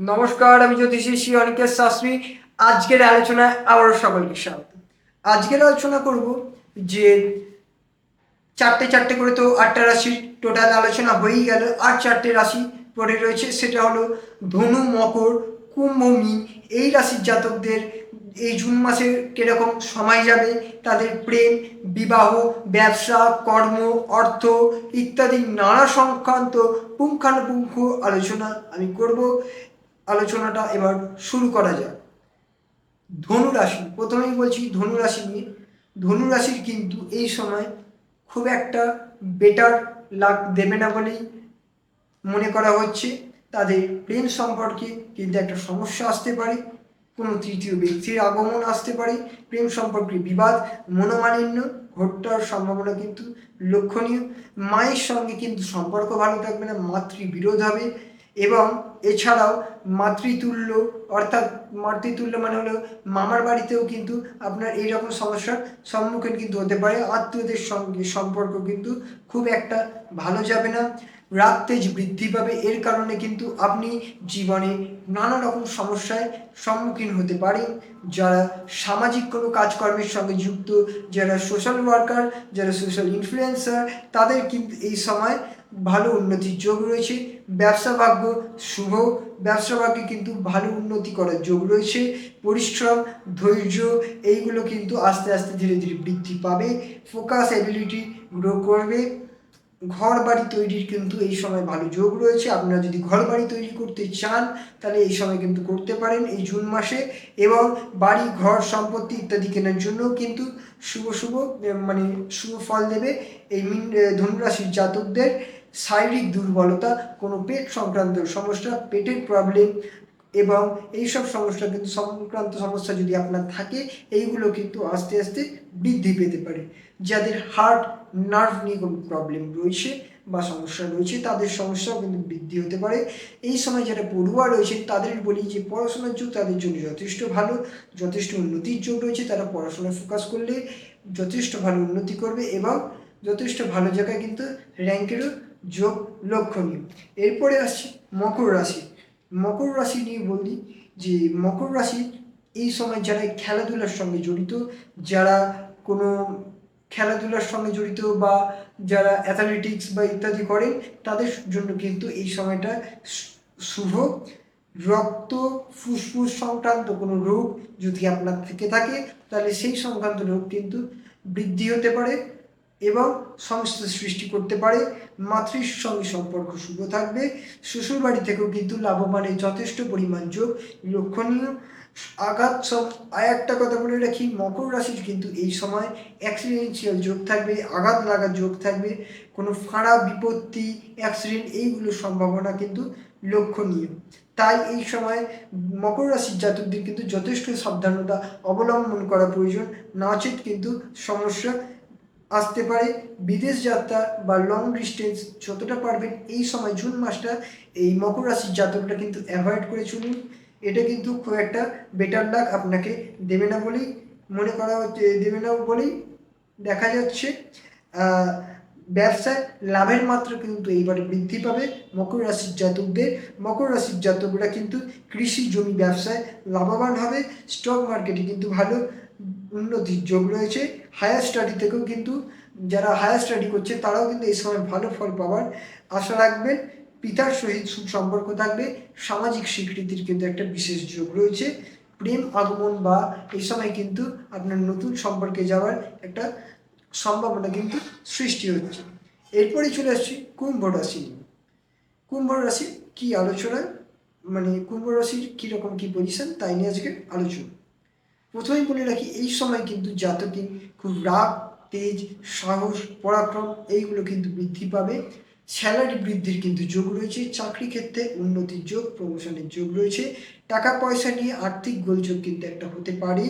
নমস্কার, আমি জ্যোতিষী শ্রী অনিকেশ শাস্ত্রী। আজকের আলোচনায় আবারও সকলকে স্বাগত। আজকের আলোচনা করব যে চারটে চারটে করে তো আটটা রাশির টোটাল আলোচনা হয়েই গেল, আর চারটে রাশি পড়ে রয়েছে, সেটা হলো ধনু, মকর, কুম্ভ এই রাশির জাতকদের এই জুন মাসে কীরকম সময় যাবে? তাদের প্রেম, বিবাহ, ব্যবসা, কর্ম, অর্থ ইত্যাদি নানা সংক্রান্ত পুঙ্খানুপুঙ্খ আলোচনা আমি করব। আলোচনাটা এবার শুরু করা যাক। ধনু রাশি, প্রথমেই বলছি ধনু রাশি নিয়ে। ধনু রাশির কিন্তু এই সময় খুব একটা বেটার লাভ দেবে না বলেই মনে করা হচ্ছে। তাদের প্রেম সম্পর্কে কিন্তু একটা সমস্যা আসতে পারে, কোনো তৃতীয় ব্যক্তির আগমন আসতে পারে, প্রেম সম্পর্কে বিবাদ মনোমালিন্য ঘটার সম্ভাবনা কিন্তু লক্ষণীয়। মায়ের সঙ্গে কিন্তু সম্পর্ক ভালো থাকবে না, মাতৃবিরোধ হবে এবং এছাড়াও মাতৃতুল্য, অর্থাৎ মাতৃতুল্য মানে হলো মামার বাড়িতেও কিন্তু আপনার এই রকম সমস্যার সম্মুখীন কিন্তু হতে পারে। আত্মীয়দের সঙ্গে সম্পর্ক কিন্তু খুব একটা ভালো যাবে না। রাগ তেজ বৃদ্ধি পাবে। এর কারণে কিন্তু আপনি জীবনে নানা রকম সমস্যায় সম্মুখীন হতে পারেন। যারা সামাজিক কোনো কাজকর্মের সঙ্গে যুক্ত, যারা সোশ্যাল ওয়ার্কার যারা সোশ্যাল ইনফ্লুয়েন্সার তাদের কিন্তু এই সময় ভালো উন্নতির যোগ রয়েছে। ব্যবসা ভাগ্য শুভ, ব্যবসা ভাগ্যে কিন্তু ভালো উন্নতি করার যোগ রয়েছে। পরিশ্রম, ধৈর্য, এইগুলো কিন্তু আস্তে আস্তে ধীরে ধীরে বৃদ্ধি পাবে। ফোকাস অ্যাবিলিটি গ্রো করবে। ঘর বাড়ি তৈরির কিন্তু এই সময় ভালো যোগ রয়েছে। আপনারা যদি ঘর বাড়ি তৈরি করতে চান, তাহলে এই সময় কিন্তু করতে পারেন এই জুন মাসে। এবং বাড়ি, ঘর, সম্পত্তি ইত্যাদি কেনার জন্য কিন্তু শুভ শুভ মানে শুভ ফল দেবে এই মিন ধনুরাশির জাতকদের। শারীরিক দুর্বলতা, কোনো পেট সংক্রান্ত সমস্যা, পেটের প্রবলেম এবং এইসব সমস্যা কিন্তু সংক্রান্ত সমস্যা যদি আপনার থাকে, এইগুলো কিন্তু আস্তে আস্তে বৃদ্ধি পেতে পারে। যাদের হার্ট নার্ভ নিয়ে কোনো প্রবলেম রয়েছে বা সমস্যা রয়েছে, তাদের সমস্যাও কিন্তু বৃদ্ধি হতে পারে। এই সময় যারা পড়ুয়া রয়েছে, তাদের বলি যে পড়াশোনার যুগ তাদের জন্য যথেষ্ট ভালো, যথেষ্ট উন্নতির যোগ রয়েছে। তারা পড়াশোনায় ফোকাস করলে যথেষ্ট ভালো উন্নতি করবে এবং যথেষ্ট ভালো জায়গায় কিন্তু র্যাঙ্কেরও যোগ লক্ষণীয়। এরপরে আসছি মকর রাশি। মকর রাশি নিয়ে বলি যে মকর রাশি এই সময় যারা খেলাধুলার সঙ্গে জড়িত, যারা কোনো খেলাধুলার সঙ্গে জড়িত বা যারা অ্যাথলেটিক্স বা ইত্যাদি করেন তাদের জন্য কিন্তু এই সময়টা শুভ। রক্ত, ফুসফুস সংক্রান্ত কোনো রোগ যদি আপনার থেকে থাকে, তাহলে সেই সংক্রান্ত রোগ কিন্তু বৃদ্ধি হতে পারে এবং সমস্যা সৃষ্টি করতে পারে। মাতৃর সঙ্গে সম্পর্ক শুভ থাকবে। শ্বশুর বাড়ি থেকেও কিন্তু লাভবানের যথেষ্ট পরিমাণ যোগ লক্ষণীয়। আঘাত সব, আর একটা কথা বলে রাখি, মকর রাশির কিন্তু এই সময় অ্যাক্সিডেন্সিয়াল যোগ থাকবে, আঘাত লাগার যোগ থাকবে, কোনো ফাঁড়া, বিপত্তি অ্যাক্সিডেন্ট এইগুলোর সম্ভাবনা কিন্তু লক্ষণীয়। তাই এই সময় মকর রাশির জাতকদের কিন্তু যথেষ্ট সাবধানতা অবলম্বন করা প্রয়োজন। নচেত কিন্তু সমস্যা আসতে পারে। বিদেশ যাত্রা বা লং ডিস্টেন্স যতটা পারবেন, এই সময় জুন মাসটা এই মকর রাশির জাতকটা কিন্তু অ্যাভয়েড করে চলুন। এটা কিন্তু খুব একটা বেটার লাগ আপনাকে দেবে না বলেই মনে করা হচ্ছে, দেবে না বলেই দেখা যাচ্ছে। ব্যবসায় লাভের মাত্রা কিন্তু এইবারে বৃদ্ধি পাবে মকর রাশির জাতকদের। মকর রাশির জাতকরা কিন্তু কৃষি জমি ব্যবসায় লাভবান হবে। স্টক মার্কেটে কিন্তু ভালো উন্নতির যোগ রয়েছে। হায়ার স্টাডি থেকেও কিন্তু যারা হায়ার স্টাডি করছে তারাও কিন্তু এই সময় ভালো ফল পাওয়ার আশা রাখবেন। পিতার সহিত সুসম্পর্ক থাকবে সামাজিক স্বীকৃতির কিন্তু একটা বিশেষ যোগ রয়েছে। প্রেম, আগমন বা এই সময় কিন্তু আপনার নতুন সম্পর্কে যাওয়ার একটা সম্ভাবনা কিন্তু সৃষ্টি হচ্ছে। এরপরে চলে আসছি কুম্ভ রাশি। কুম্ভ রাশি কি আলোচনা? মানে কুম্ভ রাশির কীরকম কী পজিশন তাই নিয়ে আজকে আলোচনা। প্রথমেই বলে রাখি, এই সময় কিন্তু জাতকে খুব রাগ, তেজ, সাহস, পরাক্রম, এইগুলো কিন্তু বৃদ্ধি পাবে। স্যালারি বৃদ্ধির কিন্তু যোগ রয়েছে, চাকরি ক্ষেত্রে উন্নতির যোগ প্রমোশনের যোগ রয়েছে। টাকা পয়সা নিয়ে আর্থিক গোলযোগ কিন্তু একটা হতে পারে।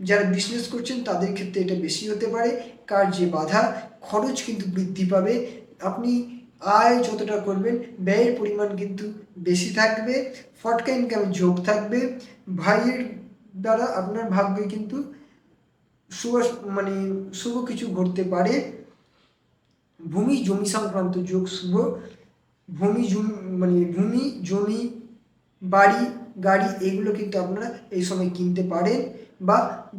যারা বিজনেস করছেন, তাদের ক্ষেত্রে এটা বেশি হতে পারে। কার্যে বাধা, খরচ কিন্তু বৃদ্ধি পাবে। আপনি আয় যতটা করবেন, ব্যয়ের পরিমাণ কিন্তু বেশি থাকবে, ফটকা ইনকামের যোগ থাকবে। ভাইয়ের দ্বারা আপনার ভাগ্যে কিন্তু শুভ মানে শুভ কিছু ঘটতে পারে। ভূমি, জমি সংক্রান্ত যোগ শুভ। ভূমি, জমি মানে ভূমি, জমি, বাড়ি, গাড়ি, এগুলো কিন্তু আপনারা এই সময় কিনতে পারেন বা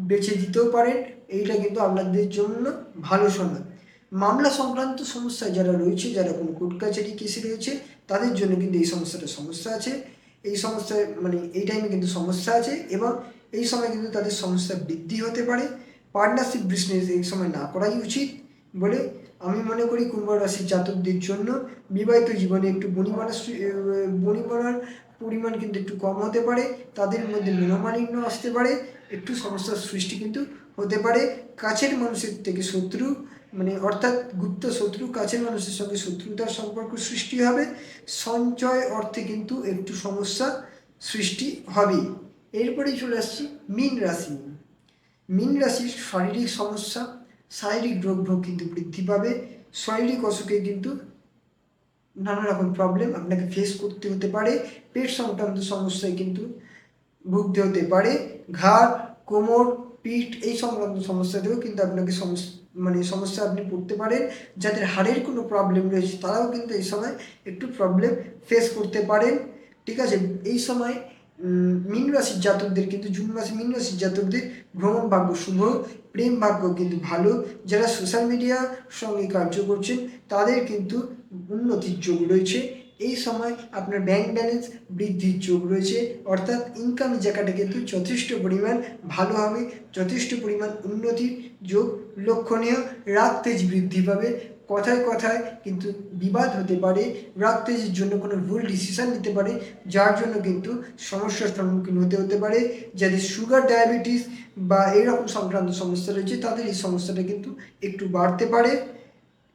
বেছে দিতেও পারেন। এইটা কিন্তু আপনাদের জন্য ভালো সময়। মামলা সংক্রান্ত সমস্যায় যারা রয়েছে, যারা কোনো কোর্ট কাছারি কেসে রয়েছে, তাদের জন্য কিন্তু এই সমস্যাটা সমস্যা আছে। এই সমস্যায় মানে এই টাইমে কিন্তু সমস্যা আছে এবং এই সময় কিন্তু তাদের সমস্যা বৃদ্ধি হতে পারে। পার্টনারশিপ বিজনেস এই সময় না করাই উচিত বলে আমি মনে করি কুম্ভ রাশির জাতকদের জন্য বিবাহিত জীবনে একটু বনিমানা বনিমানার পরিমাণ কিন্তু একটু কম হতে পারে। তাদের মধ্যে মনোমালিন্য আসতে পারে, একটু সমস্যার সৃষ্টি কিন্তু হতে পারে। কাছের মানুষের থেকে শত্রু মানে অর্থাৎ গুপ্ত শত্রু, কাছের মানুষের সঙ্গে শত্রুতার সম্পর্ক সৃষ্টি হবে। সঞ্চয় অর্থে কিন্তু একটু সমস্যা সৃষ্টি হবে এরপরেই চলে আসছি মীন রাশি। মীন রাশির শারীরিক সমস্যা শারীরিক রোগ ভোগ কিন্তু বৃদ্ধি পাবে। শারীরিক অসুখে কিন্তু নানা রকম প্রবলেম আপনাকে ফেস করতে হতে পারে। পেট সংক্রান্ত সমস্যায় কিন্তু ভুগতে হতে পারে। ঘাড়, কোমর, পিঠ এই সংক্রান্ত সমস্যাতেও কিন্তু আপনাকে সমস্যা মানে সমস্যা আপনি পড়তে পারেন। যাদের হাড়ের কোনো প্রবলেম রয়েছে তারাও কিন্তু এই সময় একটু প্রবলেম ফেস করতে পারেন। ঠিক আছে? এই সময় মীন রাশির জাতকদের কিন্তু জুন মাসে মীন রাশির জাতকদের ভ্রমণ ভাগ্য শুভ, প্রেম ভাগ্য কিন্তু ভালো। যারা সোশ্যাল মিডিয়ার সঙ্গে কার্য করছেন, তাদের কিন্তু উন্নতির যোগ রয়েছে। এই সময় আপনার ব্যাংক ব্যালেন্স বৃদ্ধির যোগ রয়েছে। অর্থাৎ ইনকাম জায়গাটা কিন্তু যথেষ্ট পরিমাণ ভালো হবে, যথেষ্ট পরিমাণ উন্নতির যোগ লক্ষণীয়। রাগ তেজ বৃদ্ধি পাবে কথায় কথায় কিন্তু বিবাদ হতে পারে রাগ তেজের জন্য কোনো ভুল ডিসিশন নিতে পারে, যার জন্য কিন্তু সমস্যার সম্মুখীন হতে হতে পারে, যাদের সুগার ডায়াবেটিস বা এইরকম সংক্রান্ত সমস্যা রয়েছে, তাদের এই সমস্যাটা কিন্তু একটু বাড়তে পারে।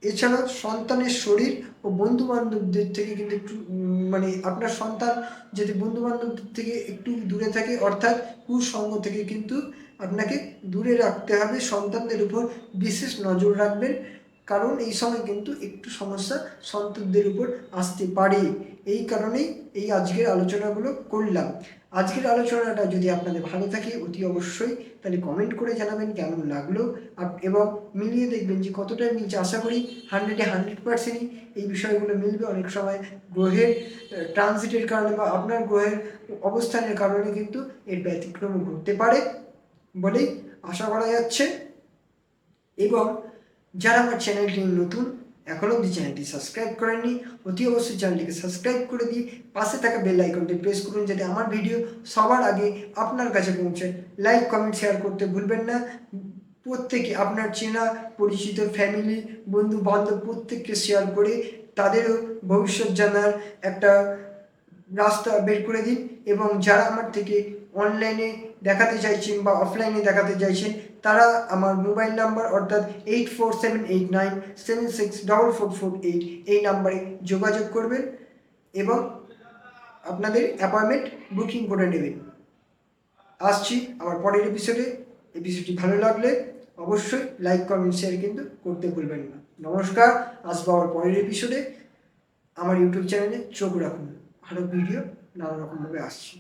এছাড়া সন্তানের শরীর ও বন্ধু বান্ধবদের থেকে কিন্তু একটু মানে আপনার সন্তান যদি বন্ধু বান্ধবদের থেকে একটু দূরে থাকে, অর্থাৎ কুসঙ্গ থেকে কিন্তু আপনাকে দূরে রাখতে হবে। সন্তানদের উপর বিশেষ নজর রাখবেন। কারণ এই সময় কিন্তু একটু সমস্যা সন্তানদের উপর আসতে পারে। এই কারণেই এই আজকের আলোচনাগুলো করলাম। আজকের আলোচনাটা যদি আপনাদের ভালো থাকে, অতি অবশ্যই তাহলে কমেন্ট করে জানাবেন কেমন লাগল। এবং মিলিয়ে দেখবেন যে কতটা মিলছে। আশা করি হান্ড্রেডে হান্ড্রেড পার্সেন্টই এই বিষয়গুলো মিলবে। অনেক সময় গ্রহের ট্রানজিটের কারণে বা আপনার গ্রহের অবস্থানের কারণে কিন্তু এর ব্যতিক্রম ঘটতে পারে বলেই আশা করা যাচ্ছে। এবং যারা আমার চ্যানেলটি নতুন এখনও অবধি চ্যানেলটি সাবস্ক্রাইব করেননি, অতি অবশ্যই চ্যানেলটিকে সাবস্ক্রাইব করে দিয়ে পাশে থাকা বেল আইকনটি প্রেস করুন যাতে আমার ভিডিও সবার আগে আপনার কাছে পৌঁছায় লাইক কমেন্ট শেয়ার করতে ভুলবেন না। প্রত্যেকে আপনার চেনা, পরিচিত ফ্যামিলি বন্ধু বান্ধব প্রত্যেককে শেয়ার করে তাদেরও ভবিষ্যৎ জানার একটা রাস্তা বের করে দিন এবং যারা আমার থেকে অনলাইনে দেখাতে চাইছেন বা অফলাইনে দেখাতে চাইছেন, তারা আমার মোবাইল নাম্বার অর্থাৎ eight four seven eight nine seven six double four four eight এই নাম্বারে যোগাযোগ করবেন এবং আপনাদের অ্যাপয়েন্টমেন্ট বুকিং করে নেবেন। আসছি আমার পরের এপিসোডে এপিসোডটি ভালো লাগলে অবশ্যই লাইক কমেন্ট শেয়ার কিন্তু করতে ভুলবেন না। নমস্কার আসব আমার পরের এপিসোডে আমার ইউটিউব চ্যানেলে চোখ রাখুন। আরও ভিডিও নানা রকমভাবে আসছি।